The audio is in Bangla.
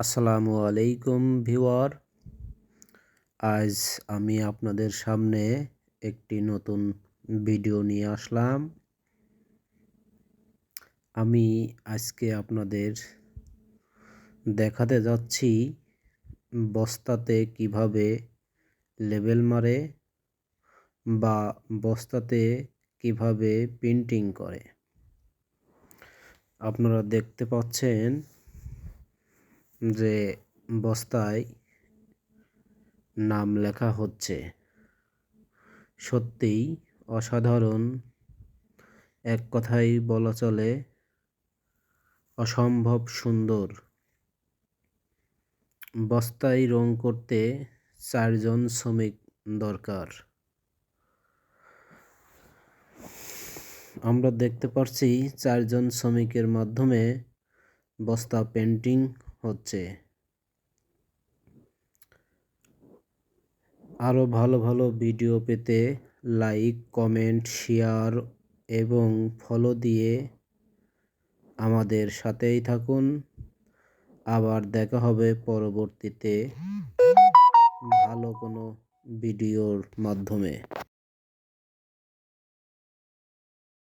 আসসালামু আলাইকুম ভিওয়ার আজ আমি আপনাদের সামনে একটি নতুন ভিডিও নিয়ে আসলাম। আমি আজকে আপনাদের দেখাতে যাচ্ছি বস্তাতে কীভাবে লেবেল মারে বা বস্তাতে কীভাবে প্রিন্টিং করে। আপনারা দেখতে পাচ্ছেন যে বস্তায় নাম লেখা হচ্ছে। সত্যিই অসাধারণ। এক কথাই বলা চলে, অসম্ভব সুন্দর। বস্তায় রং করতে চারজন শ্রমিক দরকার। আমরা দেখতে পাচ্ছি চারজন শ্রমিকের মাধ্যমে বস্তা পেন্টিং হচ্ছে। আরও ভালো ভালো ভিডিও পেতে লাইক কমেন্ট শেয়ার এবং ফলো দিয়ে আমাদের সাথেই থাকুন। আবার দেখা হবে পরবর্তীতে ভালো কোনো ভিডিওর মাধ্যমে।